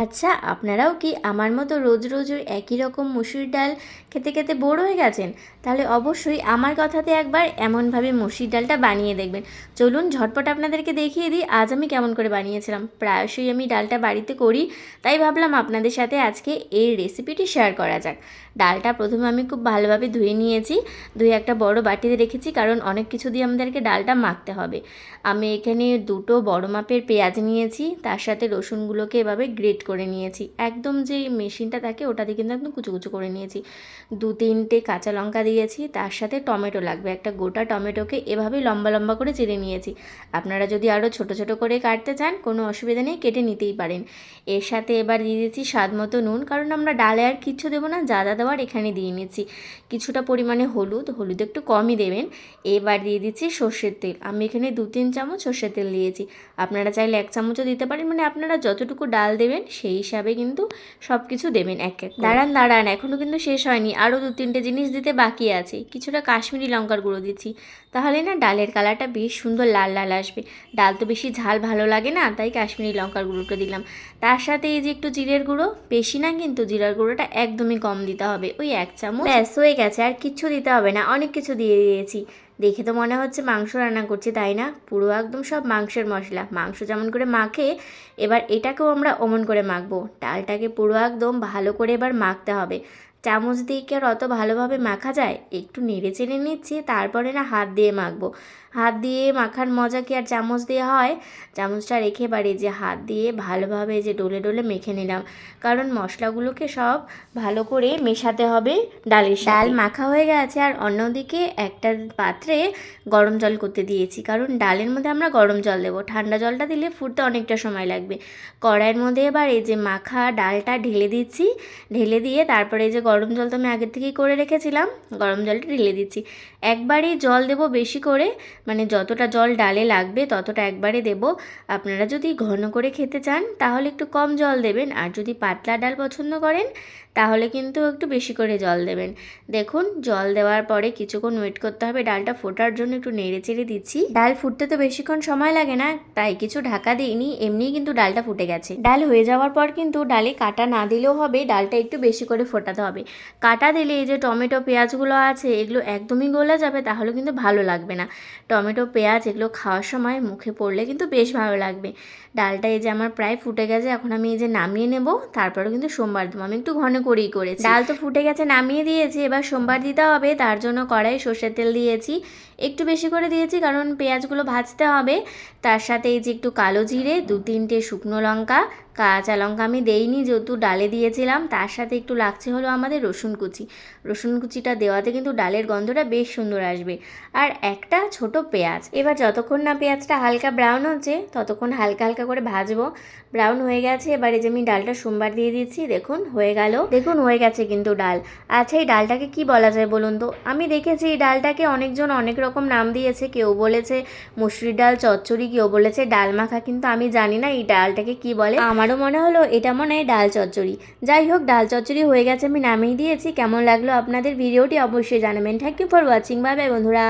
আচ্ছা আপনারাও কি আমার মতো রোজ রোজ ওই একই রকম মুসুর ডাল খেতে খেতে বোর হয়ে গেছেন? তাহলে অবশ্যই আমার কথাতে একবার এমনভাবে মুসুর ডালটা বানিয়ে দেখবেন। চলুন ঝটপট আপনাদেরকে দেখিয়ে দিই আজ আমি কেমন করে বানিয়েছিলাম। প্রায়শই আমি ডালটা বাড়িতে করি, তাই ভাবলাম আপনাদের সাথে আজকে এই রেসিপিটি শেয়ার করা যাক। ডালটা প্রথমে আমি খুব ভালোভাবে ধুয়ে নিয়েছি। ধুয়ে একটা বড় বাটিতে রেখেছি, কারণ অনেক কিছু দিয়ে আমাদেরকে ডালটা মাখতে হবে। আমি এখানে দুটো বড় মাপের পেঁয়াজ নিয়েছি, তার সাথে রসুনগুলোকে এভাবে গ্রেট করে নিয়েছি। একদম যে মেশিনটা থাকে ওটাতে কিন্তু একদম কুচো কুচো করে নিয়েছি। দু তিনটে কাঁচা লঙ্কা দিয়েছি, তার সাথে টমেটো লাগবে। একটা গোটা টমেটোকে এভাবে লম্বা লম্বা করে চিড়ে নিয়েছি। আপনারা যদি আরও ছোট ছোট করে কাটতে চান, কোনো অসুবিধা নেই, কেটে নিতেই পারেন। এর সাথে এবার দিয়ে দিয়েছি স্বাদ মতো নুন, কারণ আমরা ডালে আর কিচ্ছু দেবো না, যা যা দেওয়ার এখানে দিয়ে নিচ্ছি। কিছুটা পরিমাণে হলুদ হলুদ একটু কমই দেবেন। এবার দিয়ে দিচ্ছি সর্ষের তেল। আমি এখানে দু তিন চামচ সর্ষের তেল দিয়েছি। আপনারা চাইলে এক চামচও দিতে পারেন। মানে আপনারা যতটুকু ডাল দেবেন সেই হিসাবে কিন্তু সব কিছু দেবেন এক এক দাঁড়ান দাঁড়ান এখনও কিন্তু শেষ হয়নি। আরও দু তিনটে জিনিস দিতে বাকি আছে। কিছুটা কাশ্মীরি লঙ্কার গুঁড়ো দিচ্ছি। তাহলে না ডালের কালারটা বেশ সুন্দর লাল লাল আসবে। ডাল তো বেশি ঝাল ভালো লাগে না তাই কাশ্মীরি লঙ্কার গুঁড়োটা দিলাম। তার সাথে এই যে একটু জিরের গুঁড়ো বেশি না কিন্তু জিরার গুঁড়োটা একদমই কম দিতে হবে। ওই এক চামচ। ব্যাস হয়ে গেছে আর কিচ্ছু দিতে হবে না। অনেক কিছু দিয়ে দিয়েছি। দেখে তো মনে হচ্ছে মাংস রান্না করছি, তাই না? পুরো একদম সব মাংসের মশলা। মাংস যেমন করে মাখে, এবার এটাকেও আমরা অমন করে মাখবো। ডালটাকে পুরো একদম ভালো করে এবার মাখতে হবে। চামচ দিয়ে কি আর অত ভালোভাবে মাখা যায়? একটু নেড়ে চেড়ে নিচ্ছি, তারপরে না হাত দিয়ে মাখবো। হাত দিয়ে মাখার মজা কি আর চামচ দিয়ে হয়? চামচটা রেখে বাড়ি যে হাত দিয়ে ভালোভাবে যে ডলে ডলে মেখে নিলাম। কারণ মশলাগুলোকে সব ভালো করে মেশাতে হবে ডালের ডাল মাখা হয়ে গেছে আর অন্যদিকে একটা পাত্রে গরম জল করতে দিয়েছি। কারণ ডালের মধ্যে আমরা গরম জল দেবো। ঠান্ডা জলটা দিলে ফুটতে অনেকটা সময় লাগবে। কড়াইয়ের মধ্যে এবার এই যে মাখা ডালটা ঢেলে দিচ্ছি। ঢেলে দিয়ে তারপরে এই যে গরম জল তো আমি আগের থেকেই করে রেখেছিলাম, গরম জলটা ঢেলে দিচ্ছি। একবারই জল দেবো বেশি করে মানে যতটা জল ডালে লাগবে ততটা একবারে দেব। আপনারা যদি ঘন করে খেতে চান তাহলে একটু কম জল দেবেন, আর যদি পাতলা ডাল পছন্দ করেন তাহলে কিন্তু একটু বেশি করে জল দেবেন। দেখুন, জল দেওয়ার পরে কিছুক্ষণ ওয়েট করতে হবে, ডালটা ফোটার জন্য একটু নেড়ে চেড়ে দিচ্ছি। ডাল ফুটতে তো বেশিক্ষণ সময় লাগে না, তাই কিছু ঢাকা দিইনি, এমনিই কিন্তু ডালটা ফুটে গেছে। ডাল হয়ে যাওয়ার পর কিন্তু ডালে কাটা না দিলেও হবে, ডালটা একটু বেশি করে ফোটাতে হবে। কাটা দিলে এই যে টমেটো, পেঁয়াজগুলো আছে, এগুলো একদমই গলে যাবে, তাহলে কিন্তু ভালো লাগবে না। টমেটো, পেঁয়াজ এগুলো খাওয়ার সময় মুখে পড়লে কিন্তু বেশ ভালো লাগবে। ডালটা এই যে আমার প্রায় ফুটে গেছে, এখন আমি এই যে নামিয়ে নেব তারপরে কিন্তু সোমবার দেবো। আমি একটু ঘন করেই করেছি। ডাল তো ফুটে গেছে, নামিয়ে দিয়েছি, এবার সোমবার দিতে হবে, তার জন্য কড়াই সর্ষের তেল দিয়েছি। একটু বেশি করে দিয়েছি, কারণ পেঁয়াজগুলো ভাজতে হবে। তার সাথে এই যে একটু কালো জিরে, দু তিনটে শুকনো লঙ্কা, কাঁচা লঙ্কা আমি দেইনি যেহেতু ডালে দিয়েছিলাম, তার সাথে একটু লাগছে হলো আমাদের রসুন কুচি। রসুন কুচিটা দেওয়াতে কিন্তু ডালের গন্ধটা বেশ সুন্দর আসবে। আর একটা ছোট পেঁয়াজ, এবার যতক্ষণ না পেঁয়াজটা হালকা ব্রাউন হচ্ছে, ততক্ষণ হালকা হালকা করে ভাজবো। ব্রাউন হয়ে গেছে, এবারে যে আমি ডালটা সোমবার দিয়ে দিচ্ছি, দেখুন হয়ে গেল। দেখুন হয়ে গেছে কিন্তু ডাল। আচ্ছা এই ডালটাকে কি বলা যায় বলুন তো? আমি দেখেছি এই ডালটাকে অনেকজন অনেক রকম নাম দিয়েছে, কেউ বলেছে মুসুরি ডাল, চচ্চড়ি, কেউ বলেছে ডাল মাখা, কিন্তু আমি জানি না এই ডালটাকে কি বলে। আমারও মনে হলো এটা মনে হয় ডাল চচ্চড়ি। যাই হোক, ডাল চচ্চড়ি হয়ে গেছে, আমি নামিয়ে দিয়েছি। কেমন লাগল আপনাদের ভিডিওটি অবশ্যই জানাবেন। Thank you for watching bye bye বন্ধুরা।